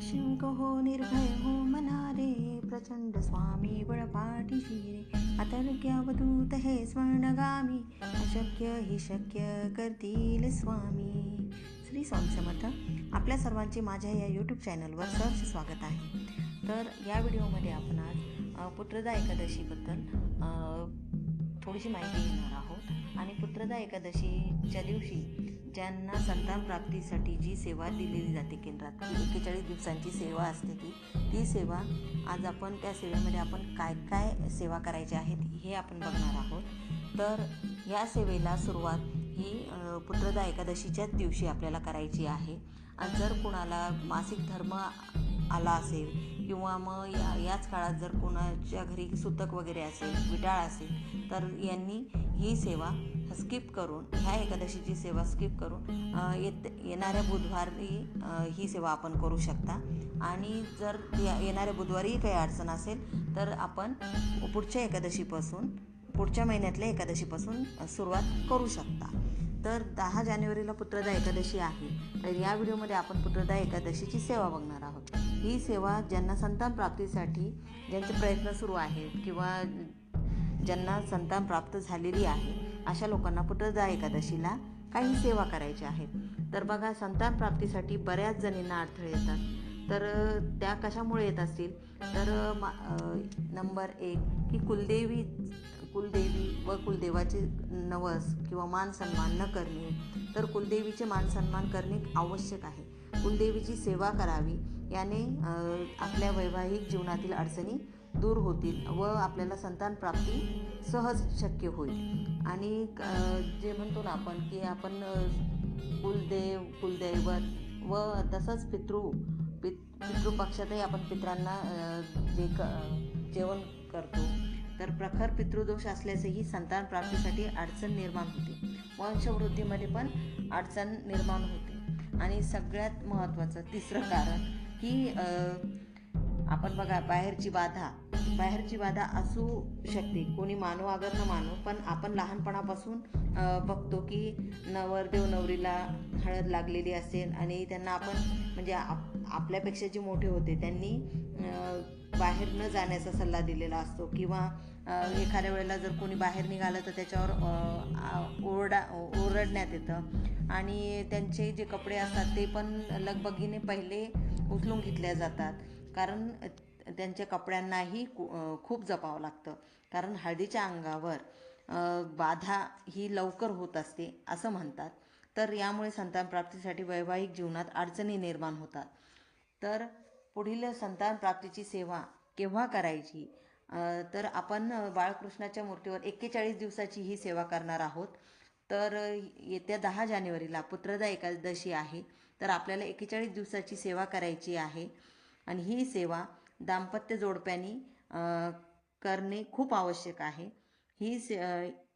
निशंक हो निर्भय हो मनारे प्रचंड स्वामी बळपाठीशी रे अतर्क्यावधूत हे स्वर्णगामी अशक्य हि शक्य करतील स्वामी. श्री स्वामी समर्थ आपल्या सर्वांचे माझ्या या यूट्यूब चॅनलवर सहर्ष स्वागत आहे. तर या व्हिडिओमध्ये आपण आज पुत्रदा एकादशीबद्दल थोडीशी माहिती घेणार आहोत. आणि पुत्रदा एकादशीच्या दिवशी ज्यांना संतान प्राप्तीसाठी जी सेवा दिलेली जाते केंद्रात म्हणजे एक्केचाळीस दिवसांची सेवा असते ती ती सेवा आज आपण त्या सेवेमध्ये आपण काय काय सेवा करायच्या आहेत हे आपण बघणार आहोत. तर या सेवेला सुरुवात ही पुत्रदा एकादशीच्याच दिवशी आपल्याला करायची आहे. आणि जर कोणाला मासिक धर्म आला असेल किंवा मग या याच काळात जर कोणाच्या घरी सुतक वगैरे असेल विटाळ असेल तर यांनी ही सेवा स्किप करून ह्या एकादशीची सेवा स्किप करून येत येणाऱ्या बुधवारी ही सेवा आपण करू शकता. आणि जर या येणाऱ्या बुधवारीही काही अडचण असेल तर आपण पुढच्या एकादशीपासून पुढच्या महिन्यातल्या एकादशीपासून सुरुवात करू शकता. तर दहा जानेवारीला पुत्रदा एकादशी आहे. तर या व्हिडिओमध्ये आपण पुत्रदा एकादशीची सेवा बघणार आहोत. ही सेवा ज्यांना संतान प्राप्तीसाठी ज्यांचे प्रयत्न सुरू आहेत किंवा ज्यांना संतान प्राप्त झालेली आहे अशा लोकांना पुत्रदा एकादशीला काही सेवा करायच्या आहेत तर बघा संतान प्राप्तीसाठी बऱ्याच जणींना अडथळे येतात. तर त्या कशामुळे येत असतील? तर मा नंबर एक की कुलदेवी कुलदेवी व कुलदेवाचे नवस किंवा मान सन्मान न करणे. तर कुलदेवीचे मान सन्मान करणे आवश्यक आहे. कुलदेवीची सेवा करावी याने आपल्या वैवाहिक जीवनातील अडचणी दूर होतील व आपल्याला संतान प्राप्ती सहज शक्य होईल. आणि जे म्हणतो ना आपण की आपण कुलदेव कुलदैवत व तसंच पितृ पित पितृपक्षातही आपण पित्रांना जे क जेवण करतो तर प्रखर पितृदोष असल्यासही संतान प्राप्तीसाठी अडचण निर्माण होते. वंशवृद्धीमध्ये पण अडचण निर्माण होते. आणि सगळ्यात महत्त्वाचं तिसरं कारण की आपण बघा बाहेरची बाधा. बाहेरची बाधा असू शकते. कोणी मानू अगर न मानू पण आपण लहानपणापासून बघतो की नवरदेव नवरीला हळद लागलेली असेल आणि त्यांना आपण म्हणजे आप आपल्यापेक्षा जे मोठे होते त्यांनी बाहेर न जाण्याचा सल्ला दिलेला असतो. किंवा एखाद्या वेळेला जर कोणी बाहेर निघालं तर त्याच्यावर ओरडा ओरडण्यात येतं. आणि त्यांचे जे कपडे असतात ते पण लगबगीने पहिले उचलून घेतल्या जातात. कारण त्यांच्या कपड्यांनाही कु- खूप जपावं लागतं. कारण हळदीच्या अंगावर बाधा ही लवकर होत असते असं म्हणतात. तर यामुळे संतानप्राप्तीसाठी वैवाहिक जीवनात अडचणी निर्माण होतात. तर पुढील संतानप्राप्तीची सेवा केव्हा करायची? तर आपण बाळकृष्णाच्या मूर्तीवर एक्केचाळीस दिवसाची ही सेवा करणार आहोत. तर येत्या दहा जानेवारीला पुत्रदा एकादशी आहे. तर आपल्याला एक्केचाळीस दिवसाची सेवा करायची आहे. आणि ही सेवा दाम्पत्य जोडप्यांनी करणे खूप आवश्यक आहे. ही से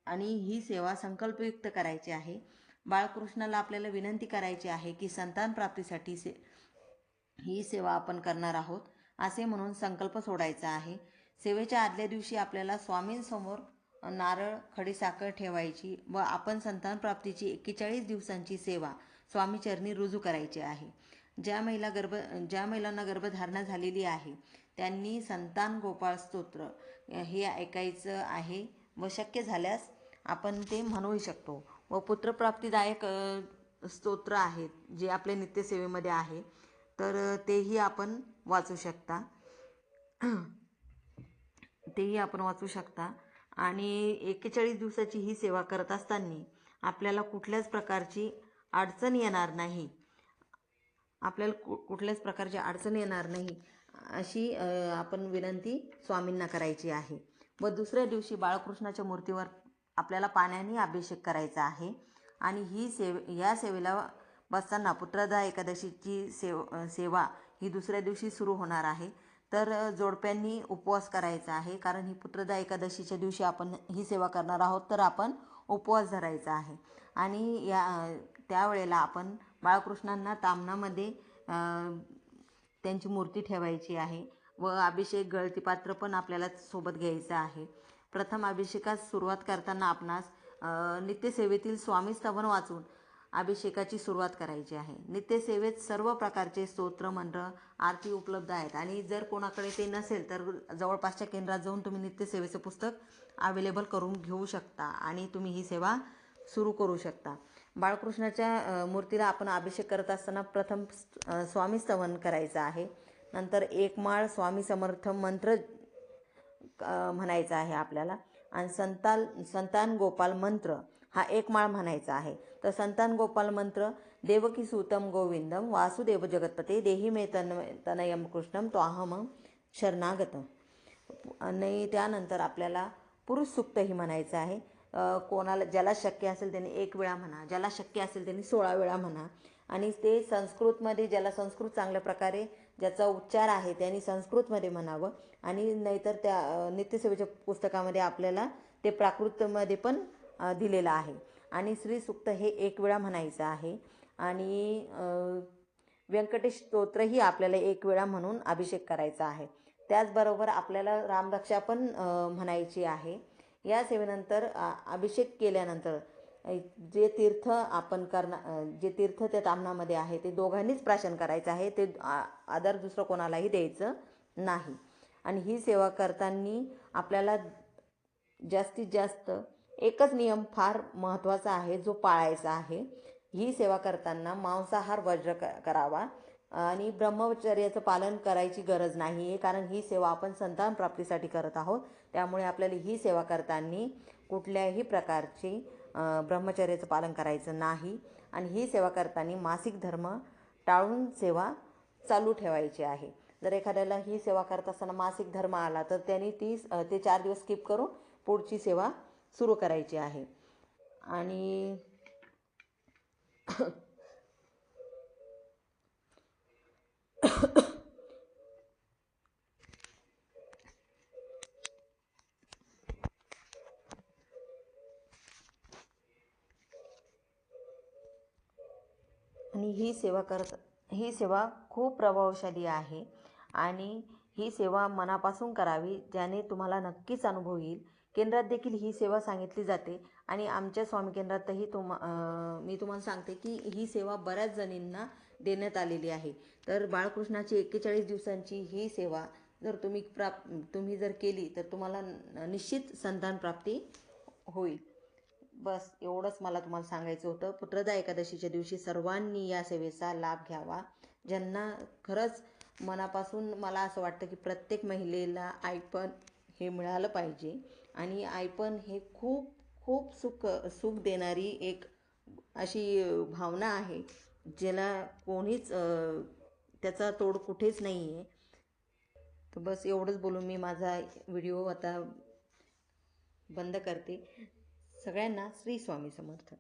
आणि ही सेवा संकल्पयुक्त करायची आहे. बाळकृष्णाला आपल्याला विनंती करायची आहे की संतान प्राप्तीसाठी से ही सेवा आपण करणार आहोत असे म्हणून संकल्प सोडायचा आहे. सेवेच्या आदल्या दिवशी आपल्याला स्वामींसमोर नारळ खडीसाखर ठेवायची व आपण संतान प्राप्तीची एक्केचाळीस दिवसांची सेवा स्वामीचरणी रुजू करायची आहे. ज्या महिला गर्भ ज्या महिलांना गर्भधारणा झालेली आहे त्यांनी संतान गोपाळ स्तोत्र हे ऐकायचं आहे व शक्य झाल्यास आपण ते म्हणूही शकतो. व पुत्रप्राप्तीदायक स्तोत्र आहेत जे आपल्या नित्यसेवेमध्ये आहे तर तेही आपण वाचू शकता. तेही आपण वाचू शकता. आणि एक्केचाळीस दिवसाची ही सेवा करत असताना आपल्याला कुठल्याच प्रकारची अडचण येणार नाही. आपल्याला कु कुठल्याच प्रकारची अडचण येणार नाही. अशी आपण विनंती स्वामींना करायची आहे. व दुसऱ्या दिवशी बाळकृष्णाच्या मूर्तीवर आपल्याला पाण्याने अभिषेक करायचा आहे. आणि ही सेव या सेवेला बसताना पुत्रदा एकादशीची सेव सेवा ही दुसऱ्या दिवशी सुरू होणार आहे. तर जोडप्यांनी उपवास करायचा आहे. कारण ही पुत्रदा एकादशीच्या दिवशी आपण ही सेवा करणार आहोत. तर आपण उपवास धरायचा आहे. आणि या त्यावेळेला आपण बाळकृष्णांना तामणामध्ये त्यांची मूर्ती ठेवायची आहे व अभिषेक गळतीपात्र पण आपल्याला सोबत घ्यायचं आहे. प्रथम अभिषेकास सुरुवात करताना आपणास नित्यसेवेतील स्वामी स्तवन वाचून अभिषेकाची सुरुवात करायची आहे. नित्यसेवेत सर्व प्रकारचे स्तोत्र मंत्र आरती उपलब्ध आहेत आणि जर कोणाकडे ते नसेल तर जवळपासच्या केंद्रात जाऊन तुम्ही नित्यसेवेचं पुस्तक अवेलेबल करून घेऊ शकता आणि तुम्ही ही सेवा सुरू करू शकता. बाळकृष्णाच्या मूर्तीला आपण अभिषेक करत असताना प्रथम स्वामी स्तवन करायचं आहे. नंतर एक माळ स्वामी समर्थ मंत्र म्हणायचा आहे आपल्याला. आणि संताल संतान गोपाल मंत्र हा एक माळ म्हणायचा आहे. तर संतान गोपाल मंत्र देवकी सुतम गोविंदम वासुदेव जगतपते देही मे तन तनयम कृष्णम त्वाहम शरणागत आणि त्यानंतर आपल्याला पुरुष सुक्तही म्हणायचं आहे. कोणाला ज्याला शक्य असेल त्यांनी एक वेळा म्हणा ज्याला शक्य असेल त्यांनी सोळा वेळा म्हणा. आणि ते संस्कृतमध्ये ज्याला संस्कृत चांगल्या प्रकारे ज्याचा उच्चार आहे त्यांनी संस्कृतमध्ये म्हणावं. आणि नाहीतर त्या नित्यसेवेच्या पुस्तकामध्ये आपल्याला ते प्राकृतमध्ये पण दिलेलं आहे. आणि श्री सुक्त हे एक वेळा म्हणायचं आहे. आणि व्यंकटेश स्तोत्रही आपल्याला एक वेळा म्हणून अभिषेक करायचा आहे. त्याचबरोबर आपल्याला रामरक्षा पण म्हणायची आहे. या सेवेनंतर अभिषेक केल्यानंतर जे तीर्थ आपण करणार जे तीर्थ त्या तामणामध्ये आहे ते दोघांनीच प्राशन करायचं आहे ते आदर दुसरं कोणालाही द्यायचं नाही. आणि ही सेवा करताना आपल्याला जास्तीत जास्त एकच नियम फार महत्त्वाचा आहे जो पाळायचा आहे. ही सेवा करताना मांसाहार वज्र क करावा. आणि ब्रह्मचर्याचं पालन करायची गरज नाही आहे कारण ही सेवा आपण संतान प्राप्तीसाठी करत आहोत. त्यामुळे आपल्याला ही सेवा करताना कुठल्याही प्रकारची ब्रह्मचर्याचं पालन करायचं नाही. आणि ही सेवा करताना मासिक धर्म टाळून सेवा चालू ठेवायची आहे. जर एखाद्याला ही सेवा करत असताना मासिक धर्म आला तर त्यांनी ती ते चार दिवस स्किप करून पुढची सेवा सुरू करायची आहे. आणि आणि ही सेवा करत ही सेवा खूप प्रभावशाली आहे आणि ही सेवा मनापासून करावी ज्याने तुम्हाला नक्कीच अनुभव येईल. केंद्रात देखील ही सेवा सांगितली जाते. आणि आमच्या स्वामी केंद्रातही तुम मी तुम्हाला सांगते की ही सेवा बऱ्याच जणींना देण्यात आलेली आहे. तर बाळकृष्णाची एक्केचाळीस दिवसांची ही सेवा जर तुम्ही प्राप तुम्ही जर केली तर तुम्हाला निश्चित संतान प्राप्ती होईल. बस एवढंच मला तुम्हाला सांगायचं होतं. पुत्रदा एकादशीच्या दिवशी सर्वांनी या सेवेचा लाभ घ्यावा. ज्यांना खरंच मनापासून मला असं वाटतं की प्रत्येक महिलेला आयपण हे मिळालं पाहिजे. आणि आयपण हे खूप खूप सुख सुख देणारी एक अशी भावना आहे ज्याला कोणीच त्याचा तोड कुठेच नाही आहे तर बस एवढंच बोलून मी माझा व्हिडिओ आता बंद करते. सगळ्यांना श्री स्वामी समर्थ.